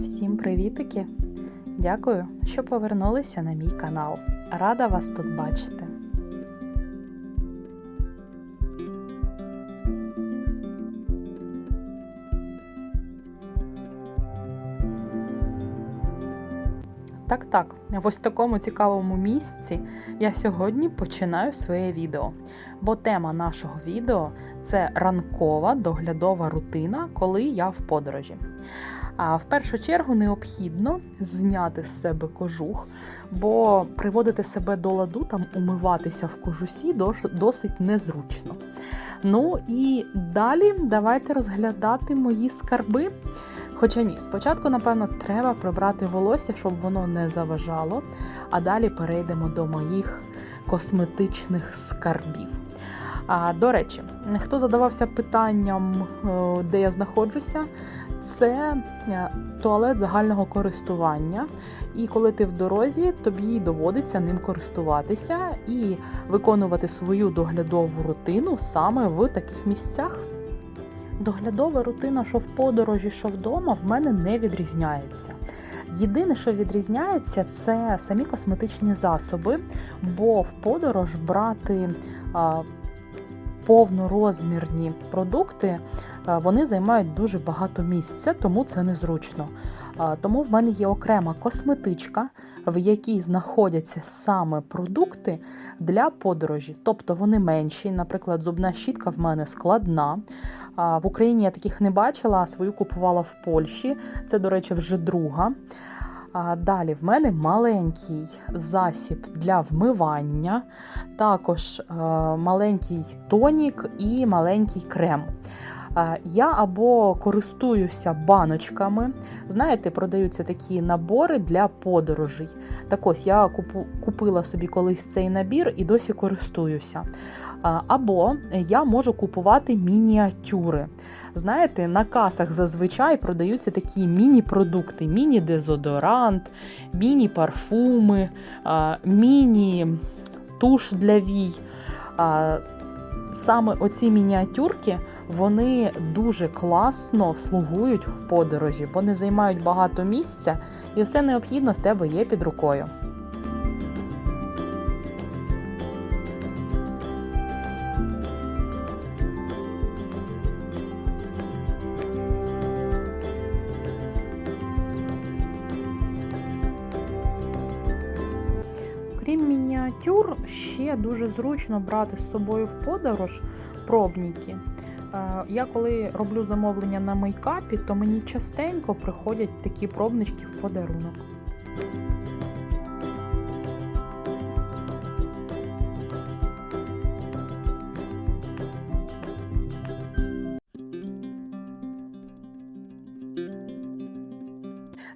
Всім привітики! Дякую, що повернулися на мій канал. Рада вас тут бачити. Так, так, в ось такому цікавому місці я сьогодні починаю своє відео. Бо тема нашого відео це ранкова доглядова рутина, коли я в подорожі. А в першу чергу необхідно зняти з себе кожух, бо приводити себе до ладу, там умиватися в кожусі досить незручно. Ну і далі давайте розглядати мої скарби. Хоча ні, спочатку, напевно, треба прибрати волосся, щоб воно не заважало, а далі перейдемо до моїх косметичних скарбів. До речі, хто задавався питанням, е, де я знаходжуся, це е, туалет загального користування. І коли ти в дорозі, тобі доводиться ним користуватися і виконувати свою доглядову рутину саме в таких місцях. Доглядова рутина, що в подорожі, що вдома, в мене не відрізняється. Єдине, що відрізняється, це самі косметичні засоби, бо в подорож брати повнорозмірні продукти вони займають дуже багато місця, тому це незручно. Тому в мене є окрема косметичка, в якій знаходяться саме продукти для подорожі. Тобто вони менші. Наприклад, зубна щітка в мене складна. В Україні я таких не бачила, а свою купувала в Польщі. Це, до речі, вже друга. Далі в мене маленький засіб для вмивання, також е, маленький тонік і маленький крем. Е, Я або користуюся баночками. Знаєте, продаються такі набори для подорожей. Так ось я купу, купила собі колись цей набір і досі користуюся. А, Або я можу купувати мініатюри. Знаєте, на касах зазвичай продаються такі міні-продукти: міні-дезодорант, міні-парфуми, міні-туш для вій. Саме оці мініатюрки вони дуже класно слугують в подорожі, бо не займають багато місця, і все необхідно в тебе є під рукою. Дуже зручно брати з собою в подорож пробники. Е, Я коли роблю замовлення на мейкапі, то мені частенько приходять такі пробнички в подарунок.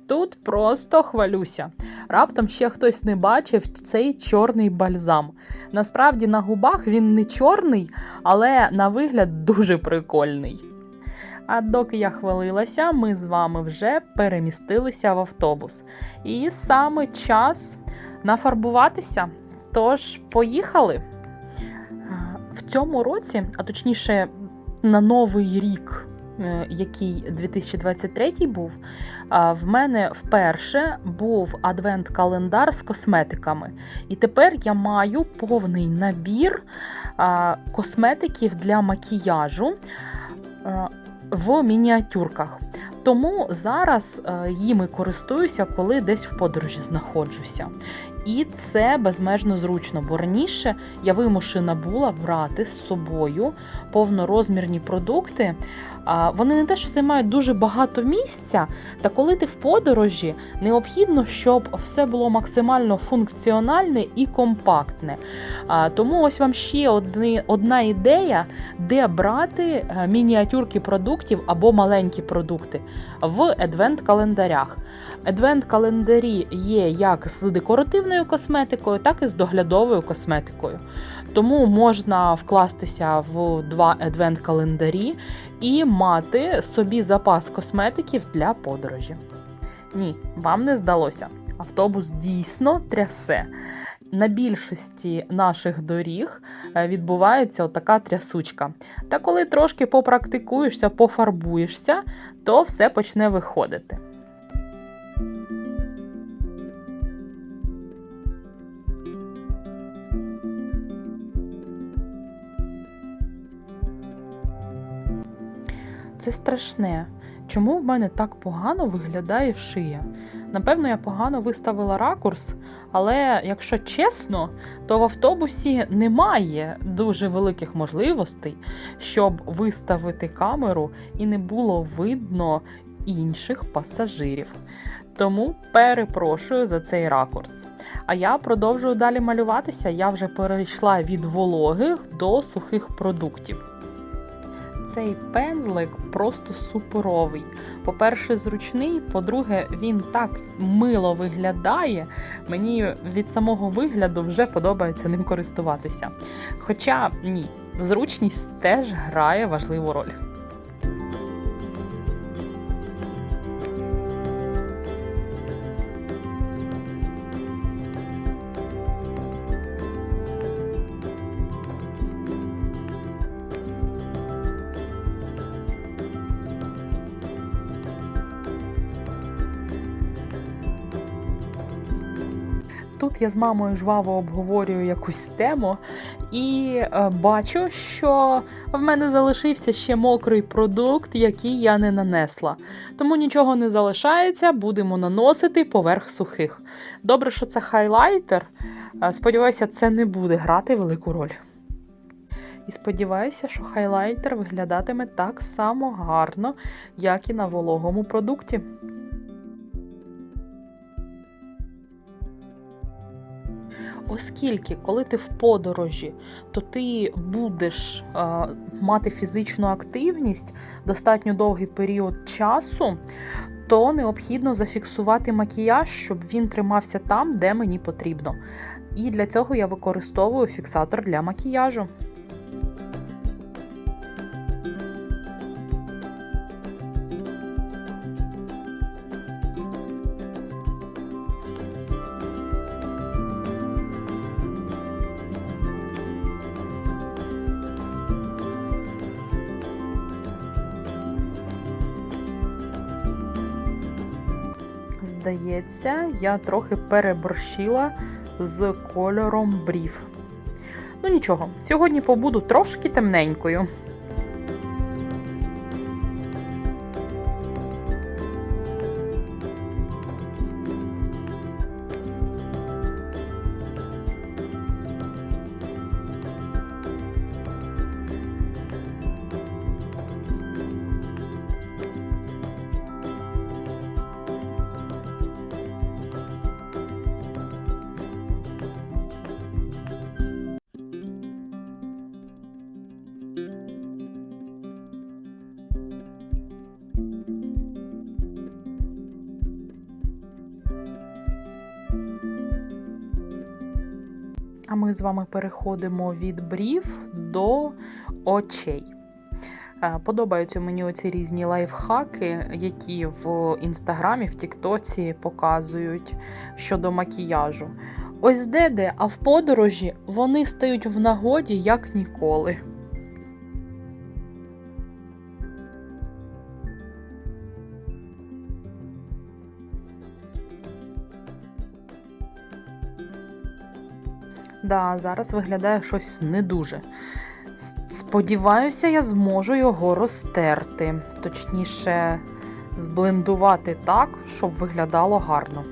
Тут просто хвалюся. Раптом ще хтось не бачив цей чорний бальзам. Насправді на губах він не чорний, але на вигляд дуже прикольний. А доки я хвалилася, ми з вами вже перемістилися в автобус. І саме час нафарбуватися. Тож, поїхали. В цьому році, а точніше, на новий рік, який 2023 був, в мене вперше був адвент-календар з косметиками. І тепер я маю повний набір косметиків для макіяжу в мініатюрках. Тому зараз е, їми користуюся, коли десь в подорожі знаходжуся. І це безмежно зручно, бо раніше я вимушена була брати з собою повнорозмірні продукти. Вони не те, що займають дуже багато місця, та коли ти в подорожі, необхідно, щоб все було максимально функціональне і компактне. Тому ось вам ще одні, одна ідея, де брати е, мініатюрки продуктів або маленькі продукти в адвент-календарях. Адвент-календарі є як з декоративною косметикою, так і з доглядовою косметикою. Тому можна вкластися в два адвент-календарі і мати собі запас косметиків для подорожі. Ні, вам не здалося. Автобус дійсно трясе. На більшості наших доріг е, відбувається така трясучка. Та коли трошки попрактикуєшся, пофарбуєшся, то все почне виходити. Це страшне. Чому в мене так погано виглядає шия? Напевно, я погано виставила ракурс, але якщо чесно, то в автобусі немає дуже великих можливостей, щоб виставити камеру і не було видно інших пасажирів. Тому перепрошую за цей ракурс. А я продовжую далі малюватися. Я вже перейшла від вологих до сухих продуктів. Цей пензлик просто суперовий. По-перше, зручний, по-друге, він так мило виглядає. Мені від самого вигляду вже подобається ним користуватися. Хоча ні, зручність теж грає важливу роль. Тут я з мамою жваво обговорюю якусь тему і е, бачу, що в мене залишився ще мокрий продукт, який я не нанесла. Тому нічого не залишається, будемо наносити поверх сухих. Добре, що це хайлайтер. Е, Сподіваюся, це не буде грати велику роль. І сподіваюся, що хайлайтер виглядатиме так само гарно, як і на вологому продукті. Оскільки, коли ти в подорожі, то ти будеш е, мати фізичну активність достатньо довгий період часу, то необхідно зафіксувати макіяж, щоб він тримався там, де мені потрібно. І для цього я використовую фіксатор для макіяжу. Здається, я трохи переборщила з кольором брів. Ну нічого, сьогодні побуду трошки темненькою. А ми з вами переходимо від брів до очей. Е, Подобаються мені оці різні лайфхаки, які в інстаграмі, в Тіктоці показують щодо макіяжу. Ось де-де, а в подорожі вони стають в нагоді як ніколи. Да, зараз виглядає щось не дуже. Сподіваюся, я зможу його розтерти, точніше, зблендувати так, щоб виглядало гарно.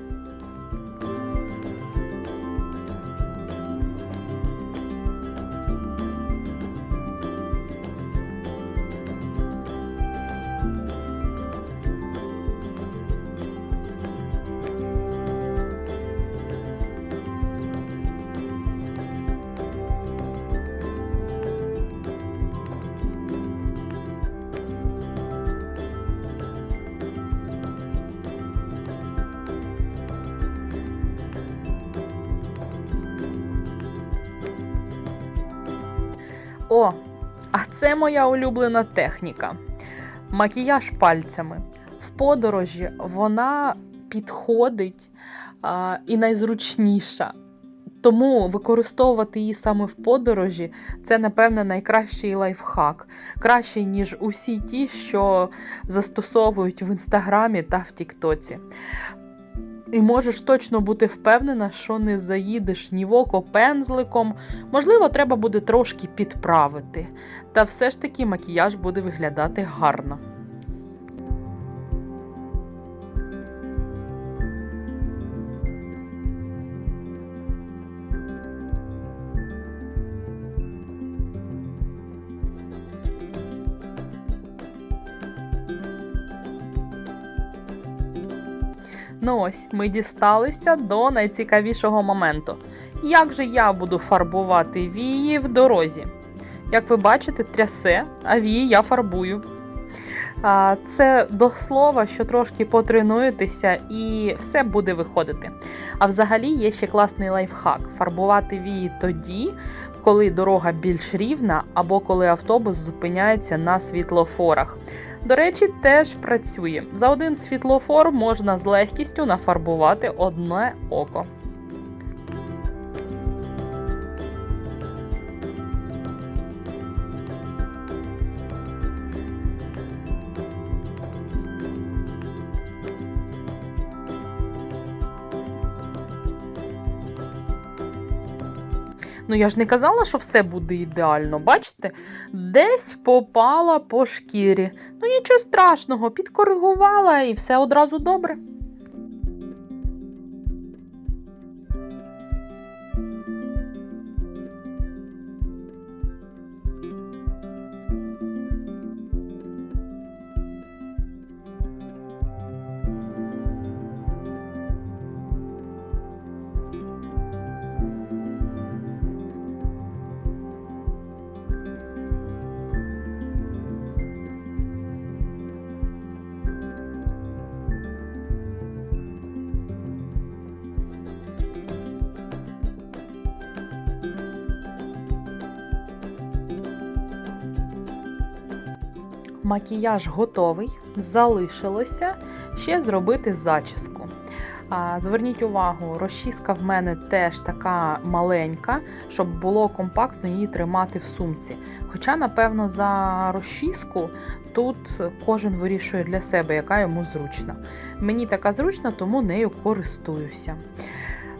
О, а це моя улюблена техніка. Макіяж пальцями. В подорожі вона підходить а, і найзручніша. Тому використовувати її саме в подорожі це, напевне, найкращий лайфхак. Кращий, ніж усі ті, що застосовують в інстаграмі та в Тіктоці. І можеш точно бути впевнена, що не заїдеш ні в око пензликом. Можливо, треба буде трошки підправити. Та все ж таки макіяж буде виглядати гарно. Ну ось, ми дісталися до найцікавішого моменту. Як же я буду фарбувати вії в дорозі? Як ви бачите, трясе, а вії я фарбую. Це до слова, що трошки потренуєтеся і все буде виходити. А взагалі є ще класний лайфхак: фарбувати вії тоді, коли дорога більш рівна, або коли автобус зупиняється на світлофорах. До речі, теж працює. За один світлофор можна з легкістю нафарбувати одне око. Ну, я ж не казала, що все буде ідеально. Бачите? Десь попала по шкірі. Ну, нічого страшного, підкоригувала і все одразу добре. Макіяж готовий. Залишилося ще зробити зачіску. Зверніть увагу, розчіска в мене теж така маленька, щоб було компактно її тримати в сумці. Хоча, напевно, за розчіску тут кожен вирішує для себе, яка йому зручна. Мені така зручна, тому нею користуюся.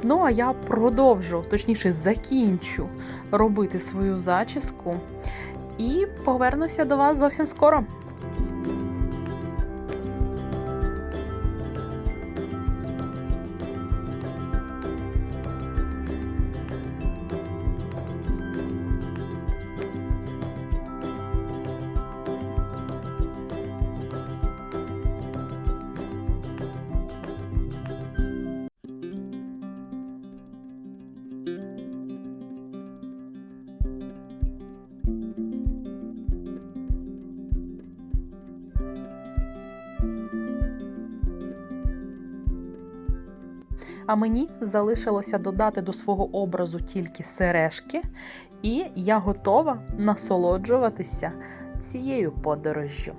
Ну, а я продовжу, точніше, закінчу робити свою зачіску і повернуся до вас зовсім скоро. А мені залишилося додати до свого образу тільки сережки, і я готова насолоджуватися цією подорожжю.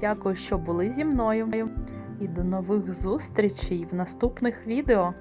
Дякую, що були зі мною. І до нових зустрічей в наступних відео.